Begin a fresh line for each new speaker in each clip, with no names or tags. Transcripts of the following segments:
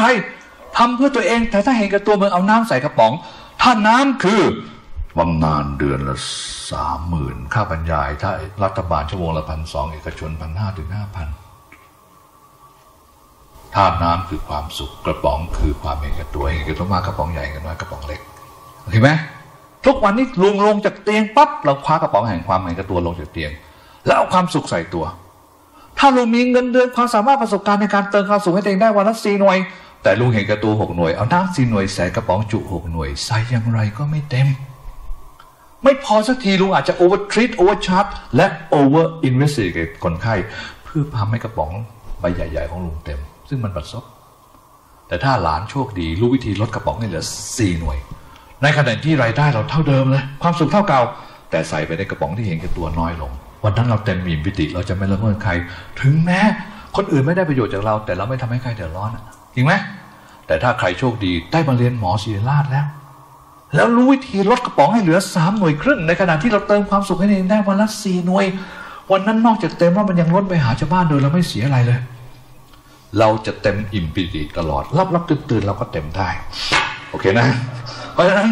ใครทำเพื่อตัวเอง แต่ถ้าเห็นกับตัวมันเอาน้ำใส่กระป๋อง ถ้าน้ำคือบำนาญเดือนละสามหมื่นค่าบรรยาย ถ้ารัฐบาลชั่วโมงละพันสองเอกชนพันห้าถึงห้าพันถ้าน้ำคือความสุขกระป๋องคือความเห็นกับตัวเห็นกับตัวมากกระป๋องใหญ่กันน้อยกระป๋องเล็กเห็นไหมทุกวันนี้ลุงลงจากเตียงปั๊บเราคว้ากระป๋องแห่งความเห็นกับตัวลงจากเตียง แล้วเอาความสุขใส่ตัว ถ้าลุงมีเงินเดือนความสามารถประสบการณ์ในการเติมความสุขให้ตัวเองได้วันละสี่หน่วย แต่ลุงเห็นกับตัวหกหน่วย เอาน้ำสี่หน่วยใส่กระป๋องจุหกหน่วย ใส่อย่างไรก็ไม่เต็ม ไม่พอสักทีลุงอาจจะ over treat over charge และ over investigate คนไข้ เพื่อทำให้กระป๋องใบใหญ่ ๆ ของลุงเต็ม ซึ่งมันบัดซบแต่ถ้าหลานโชคดีรู้วิธีลดกระป๋องให้เหลือสี่หน่วย ในขณะที่รายได้เราเท่าเดิมเลย ความสุขเท่าเก่า แต่ใส่ไปในกระป๋องที่เห็นแก่ตัวน้อยลง วันนั้นเราเต็มมีปิติเราจะไม่ละเมิดใคร ถึงแม้คนอื่นไม่ได้ประโยชน์จากเรา แต่เราไม่ทำให้ใครเดือดร้อนอะจริงไหม แต่ถ้าใครโชคดีได้มาเรียนหมอศิริราชแล้ว แล้วรู้วิธีลดกระป๋องให้เหลือสามหน่วยครึ่ง ในขณะที่เราเติมความสุขให้เองได้วันละสี่หน่วย วันนั้นนอกจากเต็มว่ามันยังลดไปหาชาวบ้านโดยเราไม่เสียอะไรเลย เราจะเต็มอิ่มปิติตลอดรับรับตื่นตื่นเราก็เต็มได้ โอเคนะ เพราะฉะนั้น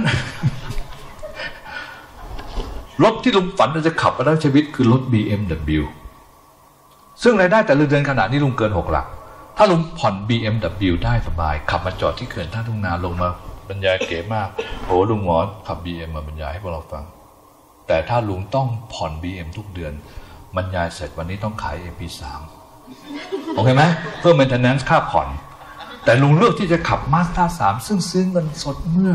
รถที่ลุงฝันจะขับมาทั้ชีวิตคือรถ BMW ซึ่งรายได้แต่ละเดือนขนาดนี้ลุงเกินหกหลัก ถ้าลุงผ่อน BMW ได้สบาย ขับมาจอดที่เขื่อนท่าทุ่งนาลงมาบรรยายเก๋มากโหลุงหมอขับ BM มาบรรยายให้พวกเราฟัง แต่ถ้าลุงต้องผ่อน BM ทุกเดือน บรรยายเสร็จวันนี้ต้องขาย MP3 โอเคไหมเพื่อ maintenance ค่าผ่อน แต่ลุงเลือกที่จะขับมาสด้าสามซึ่งซื้อเงินสดเมื่อ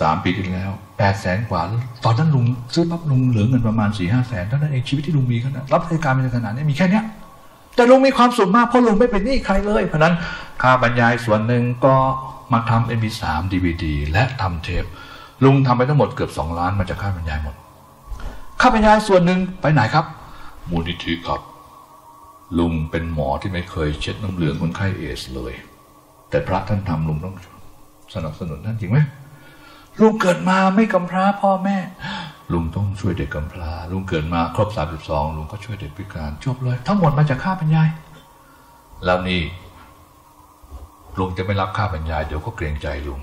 สามปีที่แล้วแปดแสนกว่า ตอนนั้นลุงซื้อปั๊บลุงเหลือเงินประมาณสี่ห้าแสนเท่านั้นเองชีวิตที่ลุงมีขนาดรับราชการเป็นขนาดนี้มีแค่เนี้ย แต่ลุงมีความสุขมากเพราะลุงไม่เป็นหนี้ใครเลย เพราะนั้นค่าบรรยายส่วนหนึ่งก็มาทำ MP3 DVD และทำเทปลุงทำไปทั้งหมดเกือบสองล้านมาจากค่าบรรยายหมด ค่าบรรยายส่วนหนึ่งไปไหนครับ มูลนิธิครับ ลุงเป็นหมอที่ไม่เคยเช็ดน้ำเหลืองคนไข้เอสเลย แต่พระท่านทำลุงต้องสนับสนุนท่านจริงไหมลุงเกิดมาไม่กำพร้าพ่อแม่ ลุงต้องช่วยเด็กกำพร้าลุงเกิดมาครบสามสิบสองลุงก็ช่วยเด็กพิการจบเลย ทั้งหมดมาจากค่าบรรยาย แล้วนี่ลุงจะไม่รับค่าบรรยายเดี๋ยวก็เกรงใจลุง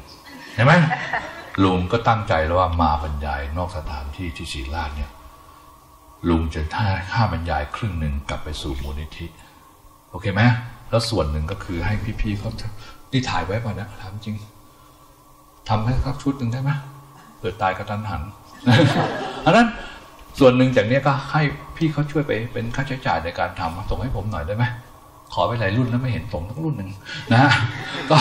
เห็นไหมลุงก็ตั้งใจแล้วว่ามาบรรยายนอกสถานที่ที่ศรีราชเนี่ย ลุงจะท่าค่าบรรยายครึ่งหนึ่งกลับไปสู่มูลนิธิ โอเคไหมแล้วส่วนหนึ่งก็คือให้พี่ๆเขานี่ถ่ายไว้ป่ะนะถามจริงทำให้สักชุดหนึ่งได้ไหมเกิดตายกระทันหัน อันนั้นส่วนหนึ่งจากนี้ก็ให้พี่เขาช่วยไปเป็นค่าใช้จ่ายในการทำส่งให้ผมหน่อยได้ไหมขอไปหลายรุ่นแล้วไม่เห็นส่งทั้งรุ่นหนึ่งนะฮะก็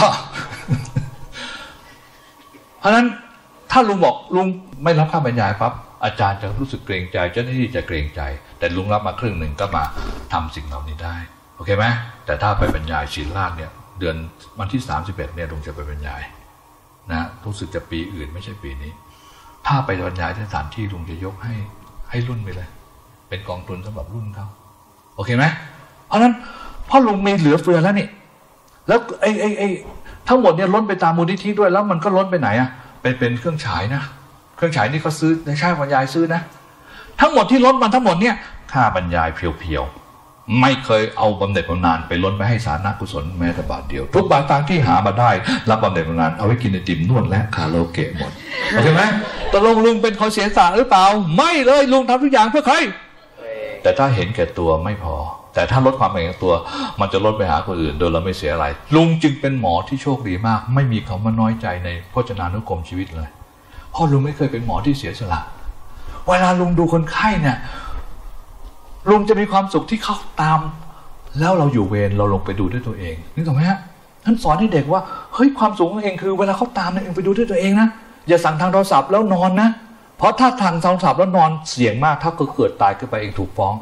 เพราะนั้นถ้าลุงบอกลุงไม่รับค่าบรรยายปั๊บอาจารย์จะรู้สึกเกรงใจเจ้าหน้าที่จะเกรงใจ แต่ลุงรับมาครึ่งหนึ่งก็มาทำสิ่งเหล่านี้ได้ โอเคไหมแต่ถ้าไปบรรยายศิลราชเนี่ย เดือนวันที่สามสิบเอ็ดเนี่ยลุงจะไปบรรยาย นะรู้สึกจะปีอื่นไม่ใช่ปีนี้ ถ้าไปบรรยายที่สถานที่ลุงจะยกให้ให้รุ่นไปเลย เป็นกองทุนสำหรับรุ่นเขาโอเคไหมเพราะนั้นพ่อลุงมีเหลือเฟือแล้วนี่ แล้วไอ้ไอ้ไอ้ทั้งหมดเนี่ยล้นไปตามมูลนิธิด้วยแล้วมันก็ล้นไปไหนอะเป็นเป็นเครื่องฉายนะเครื่องฉายนี่เขาซื้อในชาติบรรยายซื้อนะ ทั้งหมดที่ล้นมาทั้งหมดเนี่ยค่าบรรยายเพียวๆ ไม่เคยเอาบำเหน็จบำนาญไปล้นไปให้สาธารณกุศลแม้แต่บาทเดียว ทุกบาทต่างที่หามาได้ รับบำเหน็จบำนาญเอาไว้กินไอติมนวดและคาราโอเกะหมดโอเคไหมตกลงลุงเป็นคนเสียสละหรือเปล่า ไม่เลยลุงทำทุกอย่างเพื่อใคร แต่ถ้าเห็นแก่ตัวไม่พอ แต่ถ้าลดความเห็นแก่ตัว มันจะลดไปหาคนอื่น โดยเราไม่เสียอะไร ลุงจึงเป็นหมอที่โชคดีมาก ไม่มีคำว่าน้อยใจในพจนานุกรมชีวิตเลยเพราะลุงไม่เคยเป็นหมอที่เสียสละเวลาลุงดูคนไข้เนี่ย ลุงจะมีความสุขที่เข้าตาม แล้วเราอยู่เวรเราลงไปดูด้วยตัวเองนึกถูกไหมฮะท่านสอนให้เด็กว่าเฮ้ยความสุขของเองคือ เวลาเขาตามเนี่ยเองไปดูด้วยตัวเองนะอย่าสั่งทางโทรศัพท์แล้วนอนนะ เพราะถ้าทางโทรศัพท์แล้วนอนเสี่ยงมากถ้าเกิดตายขึ้นไปเองถูกฟ้อง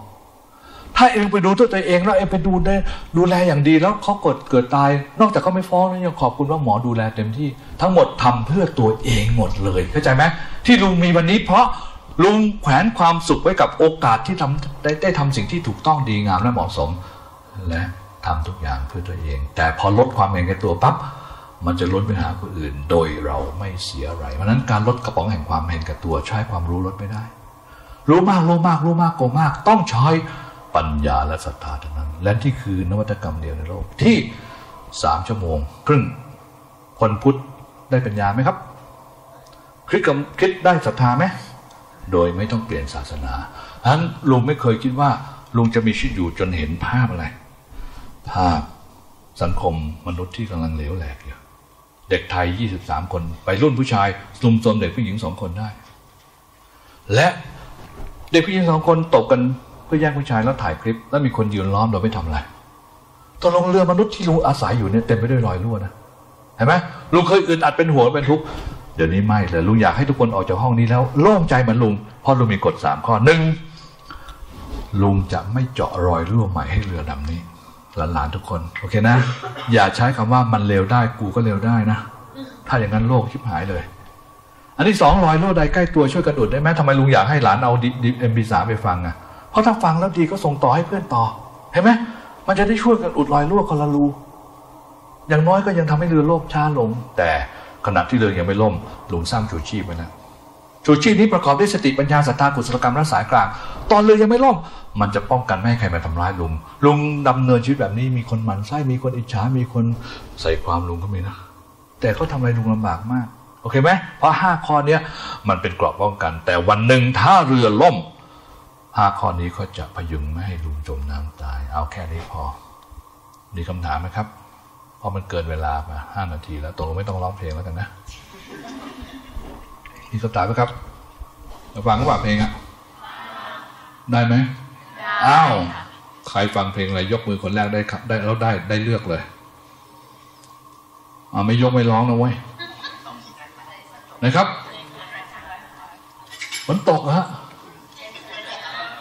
ถ้าเองไปดูด้วยตัวเองแล้วเองไปดูได้ดูแลอย่างดีแล้วเขาเกิดเกิดตาย นอกจากเขาไม่ฟ้องแล้วยังขอบคุณว่าหมอดูแลเต็มที่ ทั้งหมดทำเพื่อตัวเองหมดเลยเข้าใจไหมที่ลุงมีวันนี้เพราะ ลุงแขวนความสุขไว้กับโอกาสที่ทำได้ได้ทำสิ่งที่ถูกต้องดีงามและเหมาะสม และทำทุกอย่างเพื่อตัวเอง แต่พอลดความเห็นแก่ตัวปั๊บมันจะลดไปหาคนอื่น โดยเราไม่เสียอะไรเพราะนั้นการลดกระป๋องแห่งความเห็นแก่ตัวใช้ความรู้ลดไม่ได้ รู้มากรู้มากรู้มากโกมาก ต้องใช้ปัญญาและศรัทธาเท่านั้น และที่คือนวัตกรรมเดียวในโลกที่สามชั่วโมง ครึ่งคนพุทธได้ปัญญาไหมครับคริสกับคริสได้ศรัทธาไหม โดยไม่ต้องเปลี่ยนศาสนาฉะนั้นลุงไม่เคยคิดว่า ลุงจะมีชีวิตอยู่จนเห็นภาพอะไร ภาพสังคมมนุษย์ที่กำลังเหลวแหลกอยู่เด็กไทย 23 คนไปรุ่นผู้ชายลุมซนเด็กผู้หญิงสองคนได้ และเด็กผู้หญิงสองคนตบกันเพื่อแย่งผู้ชายแล้วถ่ายคลิป แล้วมีคนยืนล้อมโดยไม่ทำอะไรตกลงเรือมนุษย์ที่ลุงอาศัยอยู่เนี่ยเต็มไปด้วยรอยรั่วนะเห็นไหมลุงเคยอึดอัดเป็นหัวเป็นทุกข์ เดี๋ยวนี้ไม่เลยลุงอยากให้ทุกคนออกจากห้องนี้แล้วโล่งใจเหมือนลุงเพราะลุงมีกฎสามข้อหนึ่งลุงจะไม่เจาะรอยรั่วใหม่ให้เรือดำนี้หลานๆทุกคน โอเคนะ อย่าใช้คำว่ามันเลวได้กูก็เลวได้นะ ถ้าอย่างนั้นโลกชิบหายเลย อันที่สองรอยรั่วใดใกล้ตัวช่วยกันอุดได้ไหมทำไมลุงอยากให้หลานเอาดิเอ็มบีสามไปฟังอะเพราะถ้าฟังแล้วดีก็ส่งต่อให้เพื่อนต่อ เห็นไหมมันจะได้ช่วยกันอุดรอยรั่วคนละรูอย่างน้อยก็ยังทำให้เรือโล่มช้าลงแต่ ขณะที่เรือยังไม่ล่มหลุงสร้างชูชีพไว้แล้วชูชีพนี้ประกอบด้วยสติปัญญาศรัทธากุศลกรรมและสายกลาง ตอนเรือยังไม่ล่มมันจะป้องกันไม่ให้ใครมาทำร้ายลุงลุงดำเนินชีวิตแบบนี้มีคนหมั่นไส้มีคนอิจฉามีคนใส่ความลุงก็มีนะ แต่ก็ทำอะไรลุงลำบากมาก โอเคไหมเพราะห้าข้อเนี้ยมันเป็นกรอบป้องกัน แต่วันหนึ่งถ้าเรือล่มห้าข้อนี้ก็จะพยุงไม่ให้ลุงจมน้ำตาย เอาแค่นี้พอมีคำถามไหมครับ พราะมันเกินเวลามาห้านาทีแล้วตกลงไม่ต้องร้องเพลงแล้วกันนะมีคำถามไหมครับฟังก็ฟังเพลงอะได้ไหมอ้าวใครฟังเพลงอะไรยกมือคนแรกได้ครับ ได้แล้วได้ได้เลือกเลยอ่าไม่ยกไม่ร้องนะเว้ยนะครับฝนตกฮะ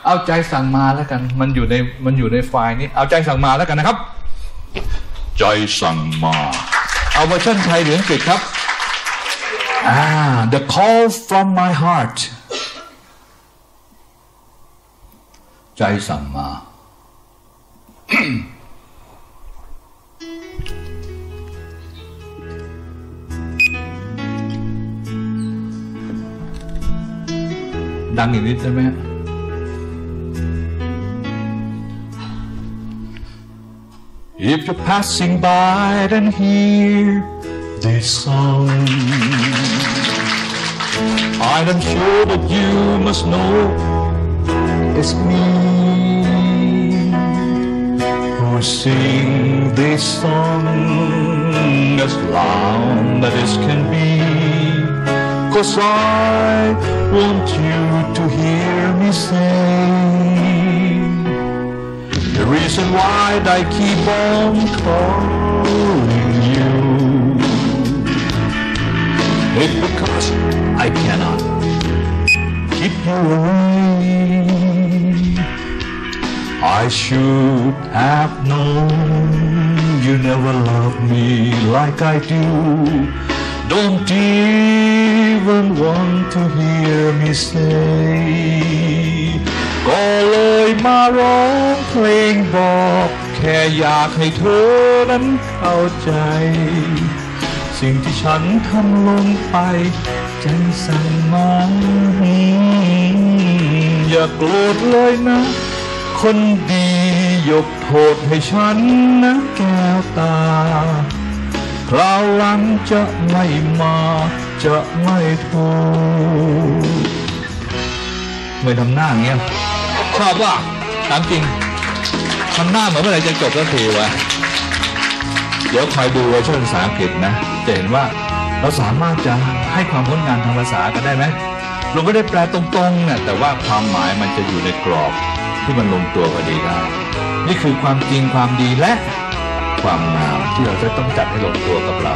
เอาใจสั่งมาแล้วกัน มันอยู่ในมันอยู่ในไฟล์นี้ เอาใจสั่งมาแล้วกันนะครับ ใจสั่งมา เอาเวอร์ชันไทยหรืออังกฤษครับอ่า The call from my heart ใจสั่งมา ดังอีกนิดได้ไหมฮะ If you're passing by, then hear this song. I'm sure that you must know it's me who sing this song as loud as can be. Cause I want you to hear me sing. Reason why I keep on calling you is because I cannot keep you away. I should have known you never loved me like I do. Don't even want to hear me say ก็เลยมาร้องเพลงบอก แค่อยากให้เธอนั้นเข้าใจ สิ่งที่ฉันทำลงไป ใจสั่งมาอย่าโกรธเลยนะ คนดียกโทษให้ฉันนะแก้วตา คราวหลังจะไม่มา จะไม่โทษไม่ทำหน้าอย่างเงี้ย ชอบว่าถามจริงทำหน้าเหมือนเมื่อไรจะจบสักทีวะเดี๋ยวคอยดูเวอร์ชันภาษาอังกฤษนะ จะเห็นว่าเราสามารถจะให้ความงดงามทางภาษากันได้ไหมเราไม่ได้แปลตรงๆเนี่ยแต่ว่าความหมายมันจะอยู่ในกรอบที่มันลงตัวพอดีได้ นี่คือความจริงความดีและ ความงามที่เราจะต้องจัดให้ลงตัวกับเรา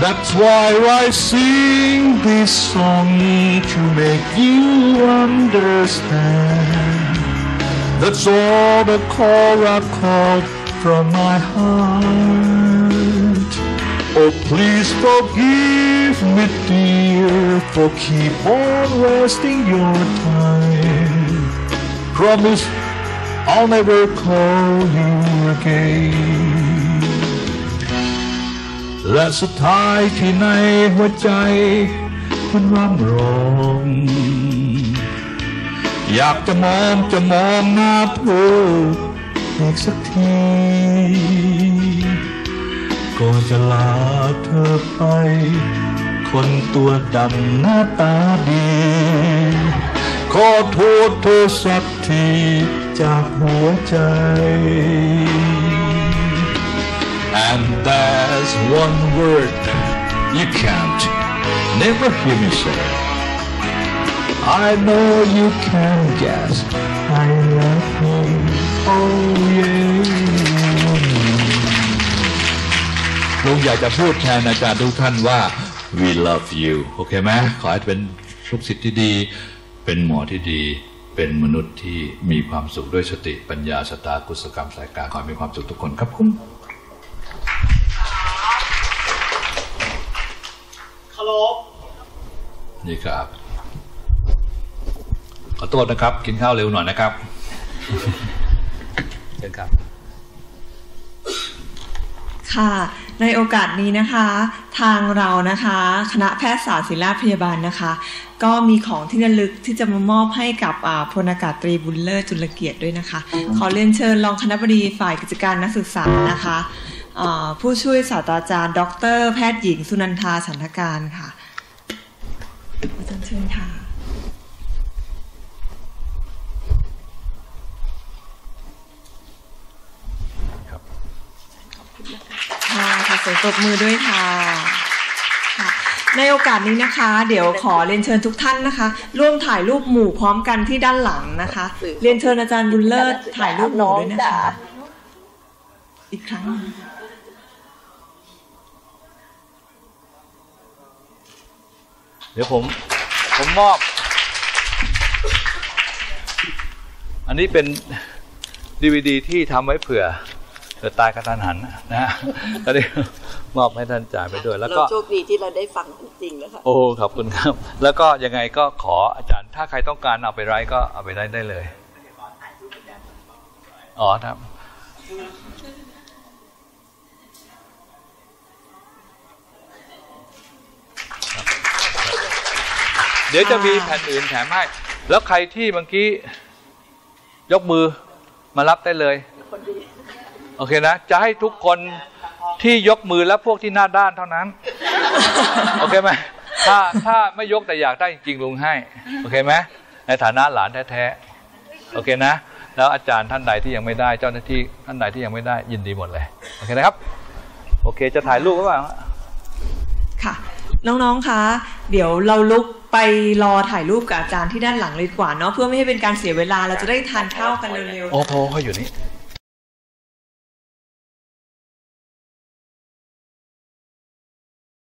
That's why I sing this song to make you understand. That's all the call I called from my heart. Oh, please forgive me, dear, for keep on wasting your time. Promise I'll never call you again. และสุดท้ายที่ในหัวใจคุณร่ำร้องอยากจะมองจะมองหน้าเธอ
อีกสักที ก่อนจะลาเธอไป คนตัวดำหน้าตาดี ขอโทษเธอสักทีจากหัวใจ And there's one word you can't never hear me say. I know you can guess I love you. Oh yeah. ลุงอยากจะพูดแทนอาจารย์ทุกท่านว่า we love you โอเคไหมขอให้เป็นลูกศิษย์ที่ดี เป็นหมอที่ดี เป็นมนุษย์ที่มีความสุขด้วยสติปัญญาสตากุศกรรมสายการขอให้มีความสุขทุกคนครับผม
นี่ครับ ขอโทษนะครับ กินข้าวเร็วหน่อยนะครับเชิญครับ
ค่ะ ในโอกาสนี้นะคะ ทางเรานะคะ คณะแพทยศาสตร์ศิริราชพยาบาลนะคะ ก็มีของที่ระลึกที่จะมามอบให้กับอ่าพลอากาศตรีบุญเลิศจุลเกียรติด้วยนะคะ ขอเรียนเชิญรองคณบดีฝ่ายกิจการนักศึกษานะคะอ่าผู้ช่วยศาสตราจารย์ ดร แพทย์หญิง สุนันทาสันทการค่ะ อาจารย์เชิญค่ะค่ะขอเสียงปรบมือด้วยค่ะค่ะในโอกาสนี้นะคะ เดี๋ยวขอเรียนเชิญทุกท่านนะคะ ร่วมถ่ายรูปหมู่พร้อมกันที่ด้านหลังนะคะ เรียนเชิญอาจารย์บุญเลิศถ่ายรูปหมู่ด้วยนะคะ อีกครั้ง
เดี๋ยวผมผมมอบ อันนี้เป็นดีวดีที่ทำไว้เผื่อเผื่อตายกระทันหันนะฮะก็ได้มอบให้ท่านจ่ายไปด้วย แล้ว
เรา
ก็
โชคดีที่เราได้ฟังจริงแล้วค่ะ
โอ้ขอบคุณครับ แล้วก็ยังไงก็ขออาจารย์ ถ้าใครต้องการเอาไปไว้ก็เอาไปได้ได้เลยอ๋อครับ เดี๋ยวจะมีแผ่นอื่นแถมให้ แล้วใครที่เมื่อกี้ ยกมือมารับได้เลย โอเคนะ จะให้ทุกคนที่ยกมือและพวกที่หน้าด้านเท่านั้น โอเคไหมถ้าถ้าไม่ยกแต่อยากได้จริงๆลุงให้ โอเคไหมในฐานะหลานแท้ๆ โอเคนะ แล้วอาจารย์ท่านใดที่ยังไม่ได้ เจ้าหน้าที่ท่านใดที่ยังไม่ได้ยินดีหมดเลย โอเคนะครับ โอเคจะถ่ายรูปหรือเปล่า
ค่ะ น้องๆ คะ เดี๋ยวเราลุกไปรอถ่ายรูปกับอาจารย์ที่ด้านหลังเลยดีกว่าเนาะเพื่อไม่ให้เป็นการเสียเวลาเราจะได้ทานข้าวกันเร็วๆ
โอ้โหเขาอยู่นี่